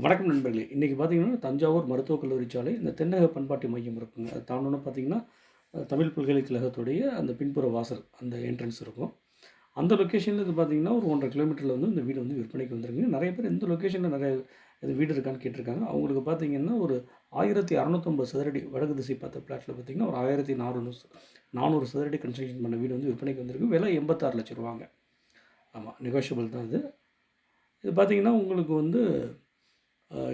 வணக்கம் நண்பர்களே! இன்றைக்கி பார்த்தீங்கன்னா, தஞ்சாவூர் மருத்துவக் கல்லூரி சாலை இந்த தென்னக பண்பாட்டு மையம் இருக்குங்க. அது தாண்டோன்னு பார்த்தீங்கன்னா, தமிழ் பல்கலைக்கழகத்துடைய அந்த பின்புற வாசல், அந்த என்ட்ரன்ஸ் இருக்கும். அந்த லொக்கேஷனில் இது பார்த்திங்கன்னா ஒரு ஒன்றரை கிலோமீட்டரில் வந்து இந்த வீடு வந்து விற்பனைக்கு வந்திருக்குங்க. நிறைய பேர் இந்த லொக்கேஷனில் நிறைய இது வீடு இருக்கான்னு கேட்டிருக்காங்க. அவங்களுக்கு பார்த்திங்கன்னா ஒரு 1650 சதுரடி வடக்கு திசை பார்த்த பிளாட்டில் பார்த்திங்கன்னா ஒரு ஆயிரத்தி நானூறு நானூறு சதுரடி கன்ஸ்ட்ரக்ஷன் பண்ண வீடு வந்து விற்பனைக்கு வந்திருக்கு. விலை எண்பத்தாறு லட்ச ரூபாங்க ஆமாம் நெகோஷியபிள் தான் இது. இது பார்த்தீங்கன்னா, உங்களுக்கு வந்து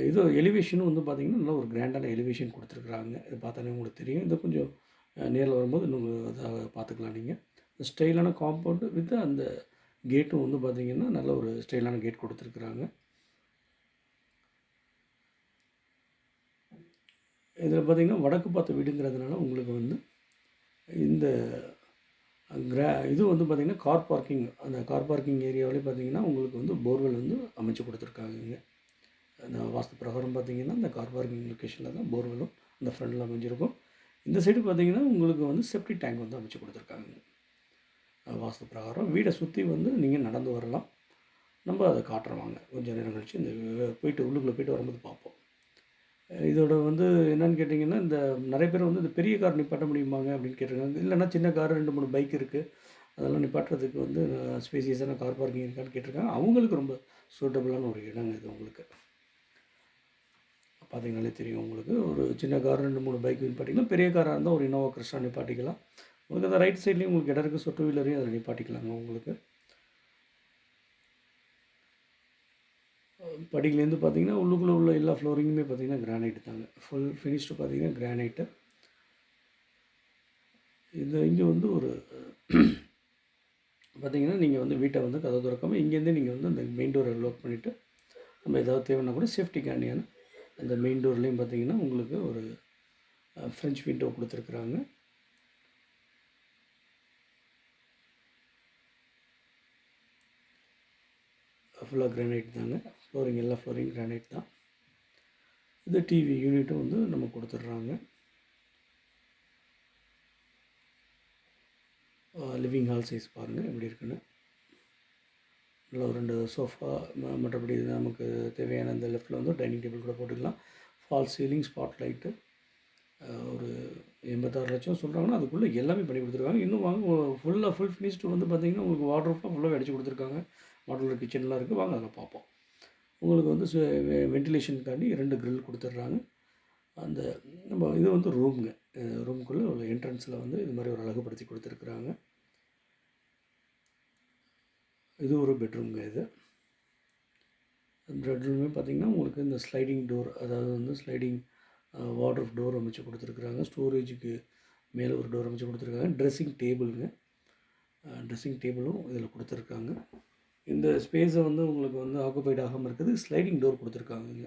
இது எலிவேஷனும் வந்து பார்த்தீங்கன்னா, நல்ல ஒரு கிராண்டான எலிவேஷன் கொடுத்துருக்குறாங்க இது பார்த்தாலே உங்களுக்கு தெரியும். இது கொஞ்சம் நேரில் வரும்போது இன்னும் இதாக பார்த்துக்கலாம் நீங்கள் ஸ்டைலான காம்பவுண்டு வித் அந்த கேட்டும் வந்து பார்த்தீங்கன்னா, நல்ல ஒரு ஸ்டைலான கேட் கொடுத்துருக்குறாங்க இதில் பார்த்தீங்கன்னா, வடக்கு பார்த்த வீடுங்கிறதுனால உங்களுக்கு வந்து இந்த கிரா இது வந்து பார்த்தீங்கன்னா, கார் பார்க்கிங் அந்த கார் பார்க்கிங் ஏரியாவிலே பார்த்தீங்கன்னா, உங்களுக்கு வந்து போர்வெல் வந்து அமைச்சு குடுத்துருக்காங்கங்க. அந்த வாஸ்து பிரகாரம் பார்த்தீங்கன்னா, இந்த கார் பார்க்கிங் லொக்கேஷனில் தான் போர்வெல்லும் அந்த ஃப்ரெண்ட்லாம் அமைஞ்சிருக்கும். இந்த சைடு பார்த்திங்கன்னா உங்களுக்கு வந்து செப்டி டேங்க் வந்து அமைச்சு கொடுத்துருக்காங்க வாஸ்து பிரகாரம். வீடை சுற்றி வந்து நீங்கள் நடந்து வரலாம். நம்ம அதை காட்டுறவாங்க கொஞ்சம் நேரம் கழித்து இந்த போயிட்டு உள்ளுக்குள்ளே போயிட்டு வரும்போது பார்ப்போம். இதோட வந்து என்னன்னு கேட்டிங்கன்னா இந்த நிறைய பேர் வந்து இந்த பெரிய கார் நிப்பாட்ட முடியுமாங்க அப்படின்னு கேட்டிருக்காங்க. இல்லைன்னா சின்ன கார் 2, 3 பைக் இருக்குது அதெல்லாம் நிப்பாட்டுறதுக்கு வந்து ஸ்பேசியஸான கார் பார்க்கிங் இருக்கான்னு கேட்டிருக்காங்க. அவங்களுக்கு ரொம்ப சூட்டபுளான ஒரு இடங்க இது உங்களுக்கு. பார்த்தீங்கனாலே தெரியும் உங்களுக்கு. ஒரு சின்ன கார் 2, 3 பைக் நிப்பாட்டிக்கலாம். பெரிய காராக இருந்தால் ஒரு இனோவா கிறிஸ்டா நிப்பாட்டிக்கலாம். உங்களுக்கு அந்த ரைட் சைட்லேயும் உங்களுக்கு இடம் இருக்குது ஸோ டூ வீலரையும் அதில் நிப்பாட்டிக்கலாங்க உங்களுக்கு. படிக்கலேருந்து பார்த்தீங்கன்னா, உள்ளுக்குள்ளே உள்ள எல்லா ஃப்ளோரிங்குமே பார்த்தீங்கன்னா, கிரானைட் தாங்க. ஃபுல் ஃபினிஷ்டு பார்த்தீங்கன்னா, கிரானைட்டு. இது இங்கே வந்து ஒரு பார்த்தீங்கன்னா, நீங்கள் வந்து வீட்டை வந்து கதை திறக்காமல் இங்கேருந்தே நீங்கள் வந்து அந்த மெயின் டோரை லோக் பண்ணிவிட்டு நம்ம ஏதாவது தேவைன்னா கூட சேஃப்டிக்காண்டியான அந்த மெயின் டோர்லேயும் பார்த்தீங்கன்னா, உங்களுக்கு ஒரு ஃப்ரெஞ்ச் விண்டோ கொடுத்துருக்குறாங்க ஃபுல்லாக கிரானைட் தாங்க. ஃப்ளோரிங் எல்லா ஃப்ளோரிங் கிரானைட் தான். இது டிவி யூனிட்டும் வந்து நம்ம கொடுத்துட்றாங்க லிவிங் ஹால் சைஸ் பாருங்கள் எப்படி இருக்குன்னு. இல்லை ஒரு ரெண்டு சோஃபா ம மற்றபடி நமக்கு தேவையான அந்த லெஃப்ட்டில் வந்து டைனிங் டேபிள் கூட போட்டுக்கலாம். ஃபால் சீலிங், ஸ்பாட் லைட்டு ஒரு எண்பத்தாறு லட்சம் சொல்கிறாங்கன்னா அதுக்குள்ளே எல்லாமே பண்ணி கொடுத்துருக்காங்க. இன்னும் வாங்க ஃபுல்லாக ஃபுல் ஃபினிஷ்டு வந்து பார்த்திங்கன்னா உங்களுக்கு வார்ட்ரோப்லாம் ஃபுல்லாக அடிச்சு கொடுத்துருக்காங்க. மாடுலர் கிச்சன்லாம் இருக்குது வாங்க அதில் பார்ப்போம். உங்களுக்கு வந்து வென்டிலேஷனுக்காண்டி ரெண்டு கிரில் கொடுத்துட்றாங்க. அந்த நம்ம இது வந்து ரூமுங்க ரூமுக்குள்ளே உள்ள என்ட்ரன்ஸில் வந்து இது மாதிரி ஒரு அழகுபடுத்தி கொடுத்துருக்குறாங்க. இது ஒரு பெட்ரூம்ங்க இது. பெட்ரூமே பார்த்தீங்கன்னா, உங்களுக்கு இந்த ஸ்லைடிங் டோர் அதாவது வந்து ஸ்லைடிங் வாட்ரூப் டோர் அமைச்சு கொடுத்துருக்குறாங்க ஸ்டோரேஜுக்கு மேலே ஒரு டோர் அமைச்சு கொடுத்துருக்காங்க ட்ரெஸ்ஸிங் டேபிளுங்க ட்ரெஸ்ஸிங் டேபிளும் இதில் கொடுத்துருக்காங்க இந்த ஸ்பேஸை வந்து உங்களுக்கு வந்து ஆக்குபைட் ஆகாமல் இருக்குது ஸ்லைடிங் டோர் குடுத்துருக்காங்கங்க.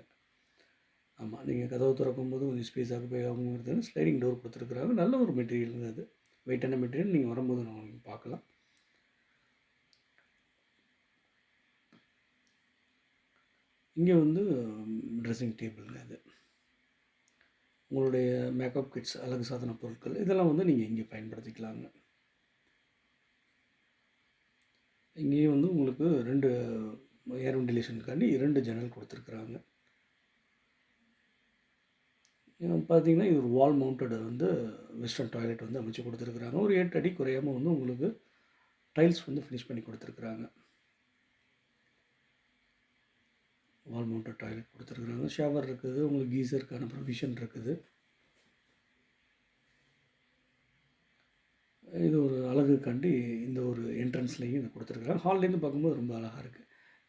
ஆமாம் நீங்கள் கதவு தொறக்கும்போது கொஞ்சம் ஸ்பேஸ் ஆக்குபை ஆகும் இருக்கிறதுக்கு ஸ்லைடிங் டோர் கொடுத்துருக்குறாங்க நல்ல ஒரு மெட்டீரியல் அது. வெயிட்டான மெட்டீரியல். நீங்கள் வரும்போது நீங்க பார்க்கலாம். இங்கே வந்து ட்ரெஸ்ஸிங் டேபிள்ங்க இது. உங்களுடைய மேக்கப் கிட்ஸ் அழகு சாதன பொருட்கள் இதெல்லாம் வந்து நீங்கள் இங்கே பயன்படுத்திக்கலாங்க. இங்கேயும் வந்து உங்களுக்கு ரெண்டு ஏர் வென்டிலேஷனுக்காண்டி இரண்டு ஜன்னல் கொடுத்துருக்குறாங்க பார்த்தீங்கன்னா, இது ஒரு வால் மவுண்டட் வந்து வெஸ்டர்ன் டாய்லெட் வந்து அமைச்சு கொடுத்துருக்குறாங்க ஒரு எட்டு அடி குறையாம வந்து உங்களுக்கு டைல்ஸ் வந்து ஃபினிஷ் பண்ணி கொடுத்துருக்குறாங்க வால் மவுண்டட் டாய்லெட் குடுத்துருக்குறாங்க. ஷவர் இருக்குது. உங்களுக்கு கீசருக்கான ப்ரொவிஷன் இருக்குது. இது ஒரு அழகுக்காண்டி இந்த ஒரு என்ட்ரன்ஸ்லயும் இத குடுத்துருக்குறாங்க. ஹால்லேருந்து பார்க்கும்போது ரொம்ப அழகா இருக்கு.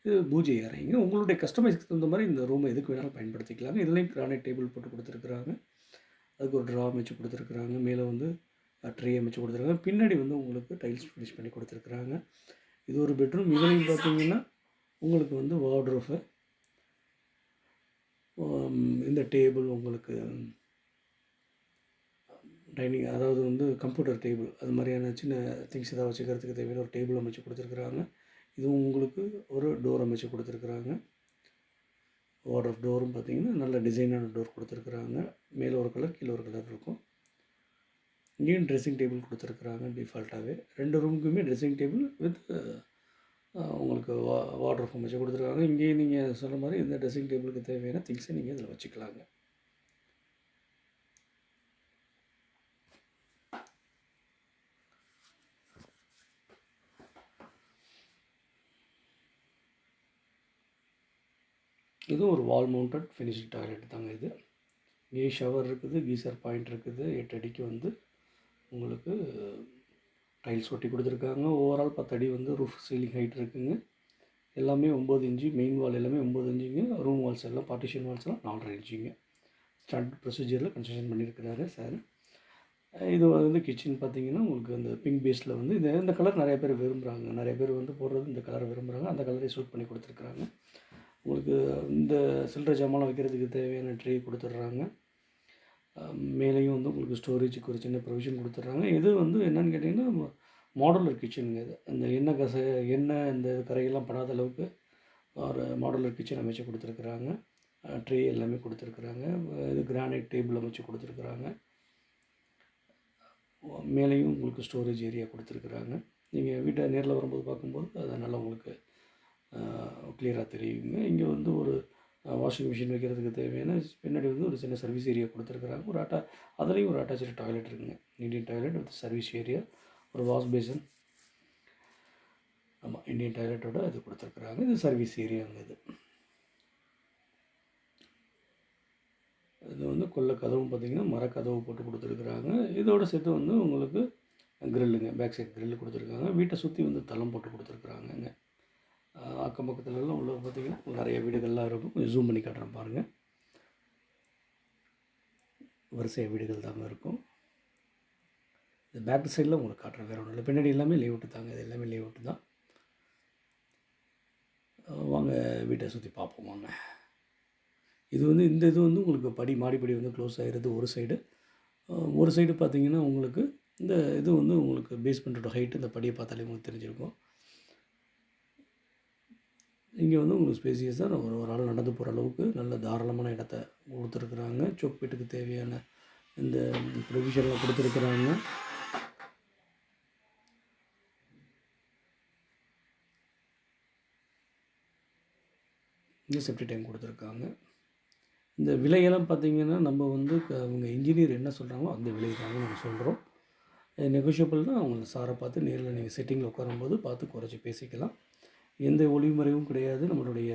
இது பூஜை அறைங்க. உங்களுடைய கஸ்டமைஸ்க்கு தகுந்த மாரி இந்த ரூம எதுக்கு வேணாலும் பயன்படுத்திக்கலாங்க. இதுலயும் கிரானைட் டேபிள் போட்டு குடுத்துருக்குறாங்க. அதுக்கு ஒரு ட்ரா அமைச்சு குடுத்துருக்குறாங்க. மேல வந்து ட்ரே அமைச்சு குடுத்துருக்காங்க. பின்னாடி வந்து உங்களுக்கு டைல்ஸ் ஃபினிஷ் பண்ணி குடுத்துருக்குறாங்க. இது ஒரு பெட்ரூம். இதுலயும் பார்த்தீங்கன்னா, உங்களுக்கு வந்து வார்ட்ரோஃபு இந்த டேபிள் உங்களுக்கு டைனிங் அதாவது வந்து கம்ப்யூட்டர் டேபிள் அது மாதிரியான சின்ன திங்ஸ் ஏதாவது வச்சுக்கிறதுக்கு தேவையான ஒரு டேபிள் அமைச்சு கொடுத்துருக்குறாங்க இதுவும் உங்களுக்கு ஒரு டோர் அமைச்சு கொடுத்துருக்குறாங்க குடுத்துருக்குறாங்க. வார்ட்ரோப் டோரும் பார்த்தீங்கன்னா, நல்ல டிசைனான டோர் கொடுத்துருக்குறாங்க மேலே ஒரு கலர், கீழே ஒரு கலர் இருக்கும். இங்கேயும் ட்ரெஸ்ஸிங் டேபிள் கொடுத்துருக்குறாங்க டிஃபால்ட்டாகவே ரெண்டு ரூமுக்குமே ட்ரெஸ்ஸிங் டேபிள் வித் உங்களுக்கு வா வாட்டர் ஃபார்ம் வச்சு கொடுத்துருக்காங்க. இங்கேயும் நீங்கள் சொன்ன மாதிரி இந்த ட்ரெஸ்ஸிங் டேபிளுக்கு தேவையான திங்ஸை நீங்கள் இதில் வச்சுக்கலாங்க. இதுவும் ஒரு வால் மவுண்டட் ஃபினிஷ்டு டாய்லெட் தாங்க இது. இங்கே ஷவர் இருக்குது கீசர் பாயிண்ட் இருக்குது எட்டு அடிக்கு வந்து உங்களுக்கு டைல்ஸ் ஒட்டி கொடுத்துருக்காங்க. ஓவரால் பத்து அடி வந்து ரூஃப் சீலிங் ஹைட் இருக்குங்க. எல்லாமே ஒம்பது இன்ச்சு மெயின் வால் எல்லாமே ஒம்பது இன்ச்சுங்க. ரூம் வால்ஸ் எல்லாம் பார்ட்டிஷன் வால்ஸ் எல்லாம் நாலரை இன்ச்சுங்க. ஸ்டாண்டர்ட் ப்ரொசீஜரில் கன்ஸ்ட்ரக்ஷன் பண்ணியிருக்கிறாரு சார் இது வந்து கிச்சன் பார்த்தீங்கன்னா உங்களுக்கு அந்த பிங்க் பேஸில் வந்து இந்த இந்த கலர் நிறைய பேர் விரும்புகிறாங்க நிறைய பேர் வந்து போடுறது இந்த கலரை விரும்புகிறாங்க அந்த கலரை சூட் பண்ணி கொடுத்துருக்குறாங்க. உங்களுக்கு இந்த சில்லற ஜாமான் வைக்கிறதுக்கு தேவையான ட்ரே கொடுத்துட்றாங்க. மேலேயும் வந்து உங்களுக்கு ஸ்டோரேஜுக்கு ஒரு சின்ன ப்ரொவிஷன் கொடுத்துட்றாங்க. இது வந்து என்னென்னு கேட்டிங்கன்னா மாடுலர் கிச்சனுங்க இது. இந்த எண்ணெய் கச எண்ணெய் இந்த கரையெல்லாம் படாத அளவுக்கு ஒரு மாடுலர் கிச்சன் அமைச்சு கொடுத்துருக்குறாங்க. ட்ரே எல்லாமே கொடுத்துருக்குறாங்க. இது கிரானைட் டேபிள் அமைச்சு கொடுத்துருக்குறாங்க. மேலேயும் உங்களுக்கு ஸ்டோரேஜ் ஏரியா கொடுத்துருக்குறாங்க. நீங்கள் வீட்டை நேரில் வரும்போது பார்க்கும்போது அது நல்லா உங்களுக்கு கிளியராக தெரியுங்க. இங்கே வந்து ஒரு வாஷிங் மிஷின் வைக்கிறதுக்கு தேவையான பின்னாடி வந்து ஒரு சின்ன சர்வீஸ் ஏரியா கொடுத்துருக்குறாங்க. ஒரு அட்டா அதுலேயும் ஒரு அட்டாச்சு டாய்லெட் இருக்குங்க. Indian toilet with service area ஒரு வாஷ் பேசன் ஆமாம் இந்தியன் டாய்லெட்டோட இது கொடுத்துருக்குறாங்க. இது சர்வீஸ் ஏரியாங்க இது. இது வந்து கொல்ல கதவும் பார்த்திங்கன்னா மரக்கதவு போட்டு கொடுத்துருக்குறாங்க. இதோட சேர்த்து வந்து உங்களுக்கு க்ரில்லுங்க பேக் சைட் க்ரில் கொடுத்துருக்காங்க. வீட்டை சுற்றி வந்து தளம் போட்டு கொடுத்துருக்குறாங்கங்க. அக்கம் பக்கத்துலலாம் உள்ள பார்த்திங்கன்னா நிறைய வீடுகள்லாம் இருக்கும். கொஞ்சம் ஜூம் பண்ணி காட்டுறேன் பாருங்கள் வரிசை வீடுகள் தாங்க இருக்கும். இந்த பேக் சைடில் உங்களுக்கு காட்டுறேன். வேறு ஒன்றும் இல்லை. பின்னாடி எல்லாமே லீவ் விட்டு தாங்க. இது எல்லாமே லீவ் விட்டு தான் வாங்க வீட்டை சுற்றி பார்ப்போம் வாங்க. இது வந்து இந்த இது வந்து உங்களுக்கு படி மாடிப்படி வந்து க்ளோஸ் ஆகிடுது ஒரு சைடு ஒரு சைடு பார்த்தீங்கன்னா உங்களுக்கு இந்த இது வந்து உங்களுக்கு பேஸ்மெண்ட்டோட ஹைட்டு இந்த படியை பார்த்தாலே உங்களுக்கு தெரிஞ்சிருக்கும். இங்கே வந்து உங்களுக்கு ஸ்பேசியஸாக ஒரு ஒரு ஆள் நடந்து போகிற அளவுக்கு நல்ல தாராளமான இடத்த கொடுத்துருக்குறாங்க. சொப்பீட்டுக்கு தேவையான இந்த ப்ரொவிஷனில் கொடுத்துருக்குறாங்க. இங்கே செப்டி டைம் கொடுத்துருக்காங்க. இந்த விலையெல்லாம் பார்த்திங்கன்னா நம்ம வந்து அவங்க இன்ஜினியர் என்ன சொல்கிறாங்களோ அந்த விலை தாங்க நம்ம சொல்கிறோம் நெகோஷியபிள்னால் அவங்க சாரை பார்த்து நேரில் நீங்கள் செட்டிங்கில் உட்காரும்போது பார்த்து குறைச்சி பேசிக்கலாம். எந்த ஒளிமுறையும் கிடையாது. நம்மளுடைய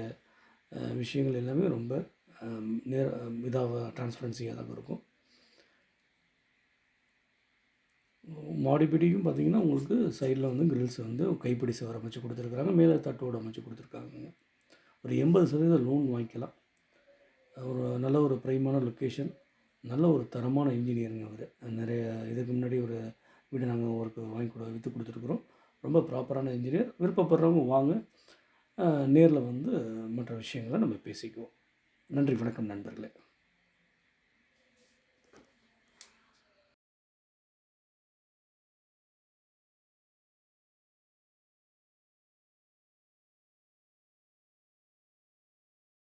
விஷயங்கள் எல்லாமே ரொம்ப நேர இதாக டிரான்ஸ்பரன்சியாக தான் இருக்கும். மாடிப்படியும் பார்த்திங்கன்னா உங்களுக்கு சைடில் வந்து கிரில்ஸ் வந்து கைப்பிடி சவர் அமைச்சு கொடுத்துருக்குறாங்க. மேலே தட்டோடு அமைச்சு கொடுத்துருக்காங்க ஒரு எண்பது சதவீதம் லோன் வாங்கிக்கலாம். ஒரு நல்ல ஒரு ப்ரைமான லொக்கேஷன் நல்ல ஒரு தரமான இன்ஜினியருங்க அவர். நிறைய இதுக்கு முன்னாடி ஒரு வீடு நாங்கள் ஒர்க்கு வாங்கி கொடு விற்று கொடுத்துருக்குறோம். ரொம்ப ப்ராப்பரான இன்ஜினியர் விருப்பப்படுறவங்க வாங்க. நேரில் வந்து மற்ற விஷயங்களை நம்ம பேசிக்குவோம். நன்றி வணக்கம் நண்பர்களே.